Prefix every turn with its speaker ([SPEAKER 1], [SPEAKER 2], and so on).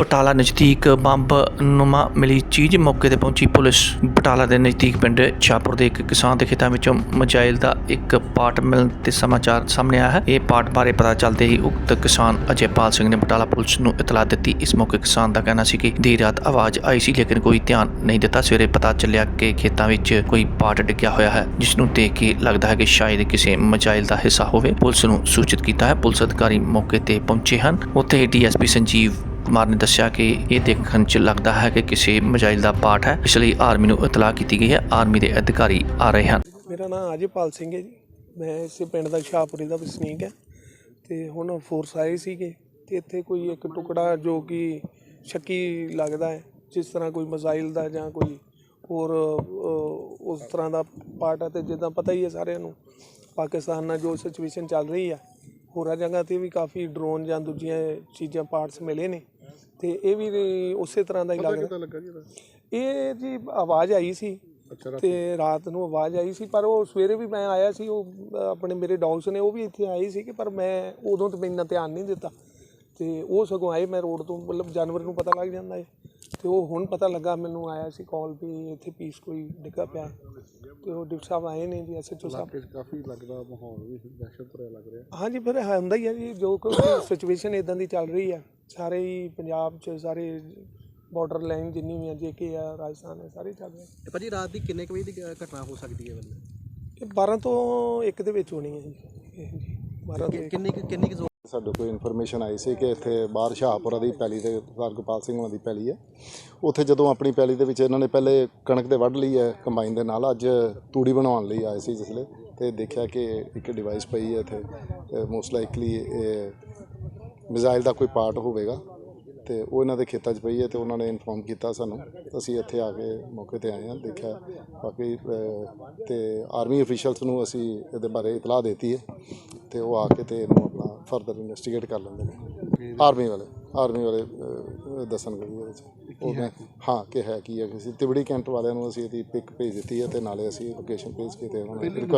[SPEAKER 1] ਬਟਾਲਾ ਨਜ਼ਦੀਕ ਬੰਬ ਨੁਮਾ ਮਿਲੀ ਚੀਜ਼ ਮੌਕੇ ਤੇ ਪਹੁੰਚੀ ਪੁਲਿਸ। ਬਟਾਲਾ ਦੇ ਨਜ਼ਦੀਕ ਪਿੰਡ ਛਾਪੁਰ ਦੇ ਇੱਕ ਕਿਸਾਨ ਦੇ ਖੇਤਾਂ ਵਿੱਚੋਂ ਮਜਾਇਲ ਦਾ ਇੱਕ ਪਾਰਟ ਮਿਲਣ ਤੇ ਸਮਾਚਾਰ ਸਾਹਮਣੇ ਆਇਆ ਹੈ। ਇਹ ਪਾਰਟ ਬਾਰੇ ਪਤਾ ਚੱਲਦੇ ਹੀ ਉਕਤ ਕਿਸਾਨ ਅਜੇਪਾਲ ਸਿੰਘ ਨੇ ਬਟਾਲਾ ਪੁਲਿਸ ਨੂੰ ਇਤਲਾਹ ਦਿੱਤੀ। ਇਸ ਮੌਕੇ ਕਿਸਾਨ ਦਾ ਕਹਿਣਾ ਸੀ ਕਿ ਦੇਰ ਰਾਤ ਆਵਾਜ਼ ਆਈ ਸੀ, ਲੇਕਿਨ ਕੋਈ ਧਿਆਨ ਨਹੀਂ ਦਿੱਤਾ। ਸਵੇਰੇ ਪਤਾ ਚੱਲਿਆ ਕਿ ਖੇਤਾਂ ਵਿੱਚ ਕੋਈ ਪਾਰਟ ਡਿੱਗਿਆ ਹੋਇਆ ਹੈ, ਜਿਸ ਨੂੰ ਦੇਖ ਕੇ ਲੱਗਦਾ ਹੈ ਕਿ ਸ਼ਾਇਦ ਕਿਸੇ ਮਜਾਇਲ ਦਾ ਹਿੱਸਾ ਹੋਵੇ। ਪੁਲਿਸ ਨੂੰ ਸੂਚਿਤ ਕੀਤਾ ਹੈ। ਪੁਲਿਸ ਅਧਿਕਾਰੀ ਮੌਕੇ ਤੇ ਪਹੁੰਚੇ ਹਨ। ਉੱਥੇ ਡੀਐਸਪੀ ਸੰਜੀਵ ਕੁਮਾਰ ਨੇ ਦੱਸਿਆ ਕਿ ਇਹ ਦੇਖਣ 'ਚ ਲੱਗਦਾ ਹੈ ਕਿ ਕਿਸੇ ਮਜਾਇਲ ਦਾ ਪਾਰਟ ਹੈ। ਇਸ ਲਈ ਆਰਮੀ ਨੂੰ ਇਤਲਾਹ ਕੀਤੀ ਗਈ ਹੈ। ਆਰਮੀ ਦੇ ਅਧਿਕਾਰੀ ਆ ਰਹੇ ਹਨ।
[SPEAKER 2] ਮੇਰਾ ਨਾਮ ਅਜੇਪਾਲ ਸਿੰਘ ਹੈ ਜੀ। ਮੈਂ ਇਸੇ ਪਿੰਡ ਦਾ ਸ਼ਾਹਪੁਰੀ ਦਾ ਵਸਨੀਕ ਹੈ ਤੇ ਹੁਣ ਫੋਰਸ ਆਏ ਸੀਗੇ ਤੇ ਇੱਥੇ ਕੋਈ ਇੱਕ ਟੁਕੜਾ ਜੋ ਕਿ ਸ਼ੱਕੀ ਲੱਗਦਾ ਹੈ, ਜਿਸ ਤਰ੍ਹਾਂ ਕੋਈ ਮਿਜ਼ਾਈਲ ਦਾ ਜਾਂ ਕੋਈ ਹੋਰ ਉਸ ਤਰ੍ਹਾਂ ਦਾ ਪਾਰਟ ਹੈ ਤੇ ਜਿੱਦਾਂ ਪਤਾ ਹੀ ਹੈ ਸਾਰਿਆਂ ਨੂੰ। ਪਾਕਿਸਤਾਨ ਨਾਲ ਜੋ ਸਿਚੁਏਸ਼ਨ ਚੱਲ ਰਹੀ ਹੈ ਹੋਰਾਂ ਜਗ੍ਹਾ ਤੇ ਵੀ ਕਾਫੀ ਡਰੋਨ ਜਾਂ ਦੂਜੀਆਂ ਚੀਜ਼ਾਂ ਪਾਰਟਸ ਮਿਲੇ ਨੇ। ਤੇ ਇਹ ਵੀ ਉਸੇ ਤਰ੍ਹਾਂ ਦਾ ਹੀ ਲੱਗਦਾ? ਇਹ ਜੀ ਆਵਾਜ਼ ਆਈ ਸੀ ਤੇ ਰਾਤ ਨੂੰ ਆਵਾਜ਼ ਆਈ ਸੀ ਪਰ ਉਹ ਸਵੇਰੇ ਵੀ ਮੈਂ ਆਇਆ ਸੀ ਉਹ ਆਪਣੇ ਮੇਰੇ ਡੌਗਸ ਨੇ ਉਹ ਵੀ ਇੱਥੇ ਆਏ ਸੀ ਕਿ ਪਰ ਮੈਂ ਉਦੋਂ ਤੇ ਇੰਨਾ ਧਿਆਨ ਨਹੀਂ ਦਿੱਤਾ। ਤੇ ਉਹ ਸਗੋਂ ਆਏ ਮੈਂ ਰੋਡ ਤੋਂ ਮਤਲਬ ਜਾਨਵਰ ਨੂੰ ਪਤਾ ਲੱਗ ਜਾਂਦਾ ਹੈ ਤੇ ਉਹ ਹੁਣ ਪਤਾ ਲੱਗਾ ਮੈਨੂੰ ਆਇਆ ਸੀ ਕਾਲ ਵੀ ਇੱਥੇ ਪੀਸ ਕੋਈ ਡਿੱਗਾ ਪਿਆ। ਤੇ ਉਹ ਡਿਪਟੀ ਸਾਹਿਬ ਆਏ ਨੇ ਜੀ ਐਸਐਚਓ ਸਾਹਿਬ।
[SPEAKER 3] ਇਲਾਕੇ 'ਚ ਕਾਫੀ ਲੱਗਦਾ ਮਾਹੌਲ ਵੀ ਦਹਿਸ਼ਤ ਭਰਿਆ ਲੱਗ ਰਿਹਾ।
[SPEAKER 2] ਹਾਂਜੀ ਫਿਰ ਹੁੰਦਾ ਹੀ ਹੈ ਜੀ ਜੋ ਕੋਈ ਸਿਚੁਏਸ਼ਨ ਇਦਾਂ ਦੀ ਚੱਲ ਰਹੀ ਹੈ ਸਾਰੇ ਹੀ ਪੰਜਾਬ 'ਚ ਸਾਰੇ ਬਾਰਡਰ ਲਾਈਨ ਜਿੰਨੀ ਵੀ ਹੈ ਜੇਕੇ ਆ ਰਾਜਸਥਾਨ ਹੈ ਸਾਰੇ ਚੱਲ ਰਹੇ
[SPEAKER 4] ਤੇ ਭਾਜੀ ਰਾਤ ਦੀ ਕਿੰਨੇ ਕੁ ਵਜੇ ਦੀ ਅ, ਘਟਨਾ ਹੋ ਸਕਦੀ ਹੈ ਬੰਦੇ?
[SPEAKER 2] ਇਹ 12 ਤੋਂ 1 ਦੇ ਵਿੱਚ ਹੋਣੀ ਹੈ ਜੀ। ਇਹ ਜੀ 12 ਤੋਂ।
[SPEAKER 4] ਕਿੰਨੀ ਕੁ- ਕਿੰਨੀ ਕੁ ਜ਼ੋਰ
[SPEAKER 3] ਸਾਡੇ ਕੋਈ ਇਨਫੋਰਮੇਸ਼ਨ ਆਈ ਸੀ ਕਿ ਇੱਥੇ ਬਾਹਰ ਸ਼ਾਹਪੁਰਾ ਦੀ ਪੈਲੀ ਤੇ ਸਰਦਾਰ ਗੋਪਾਲ ਸਿੰਘ ਉਹਨਾਂ ਦੀ ਪੈਲੀ ਹੈ। ਉੱਥੇ ਜਦੋਂ ਆਪਣੀ ਪੈਲੀ ਦੇ ਵਿੱਚ ਇਹਨਾਂ ਨੇ ਪਹਿਲੇ ਕਣਕ ਦੇ ਵੱਢ ਲਈ ਹੈ ਕੰਬਾਈਨ ਦੇ ਨਾਲ ਅੱਜ ਤੂੜੀ ਬਣਾਉਣ ਲਈ ਆਏ ਸੀ ਜਿਸਲੇ ਤੇ ਦੇਖਿਆ ਕਿ ਇੱਕ ਡਿਵਾਈਸ ਪਈ ਹੈ ਇੱਥੇ ਮੋਸਟ ਲਾਈਕਲੀ ਇਹ ਮਿਜ਼ਾਈਲ ਦਾ ਕੋਈ ਪਾਰਟ ਹੋਵੇਗਾ ਤੇ ਉਹ ਇਹਨਾਂ ਦੇ ਖੇਤਾਂ 'ਚ ਪਈ ਹੈ ਤੇ ਉਹਨਾਂ ਨੇ ਇਨਫੋਰਮ ਕੀਤਾ ਸਾਨੂੰ। ਅਸੀਂ ਇੱਥੇ ਆ ਕੇ ਮੌਕੇ ਤੇ ਆਏ ਹਾਂ ਦੇਖਿਆ ਬਾਕੀ ਅਹ, ਤੇ ਆਰਮੀ ਅਫੀਸ਼ੀਅਲਸ ਨੂੰ ਅਸੀਂ ਇਹਦੇ ਬਾਰੇ ਇਤਲਾਹ ਦਿੱਤੀ ਹੈ ਤੇ ਉਹ ਆ ਕੇ ਤੇ ਇਹਨੂੰ ਫਰਦਰ ਇਨਵੈਸਟੀਗੇਟ ਕਰ ਲੈਂਦੇ ਨੇ। ਆਰਮੀ ਵਾਲੇ ਆਰਮੀ ਵਾਲੇ ਅਹ, ਦੱਸਣਗੇ ਜੀ ਇਹਦੇ 'ਚ। ਉਹ ਮੈਂ ਹਾਂ ਕਿ ਹੈ ਕੀ ਹੈ ਕਿਸੇ ਤਿਬੜੀ ਕੈਂਟ ਵਾਲਿਆਂ ਨੂੰ ਅਸੀਂ ਇਹਦੀ ਪਿਕ ਭੇਜ ਦਿੱਤੀ ਹੈ ਤੇ ਨਾਲੇ ਅਸੀਂ ਲੋਕੇਸ਼ਨ ਭੇਜ ਕੇ ਤੇ ਉਹਨਾਂ ਨੂੰ ਰਿਕੁਐਸਟ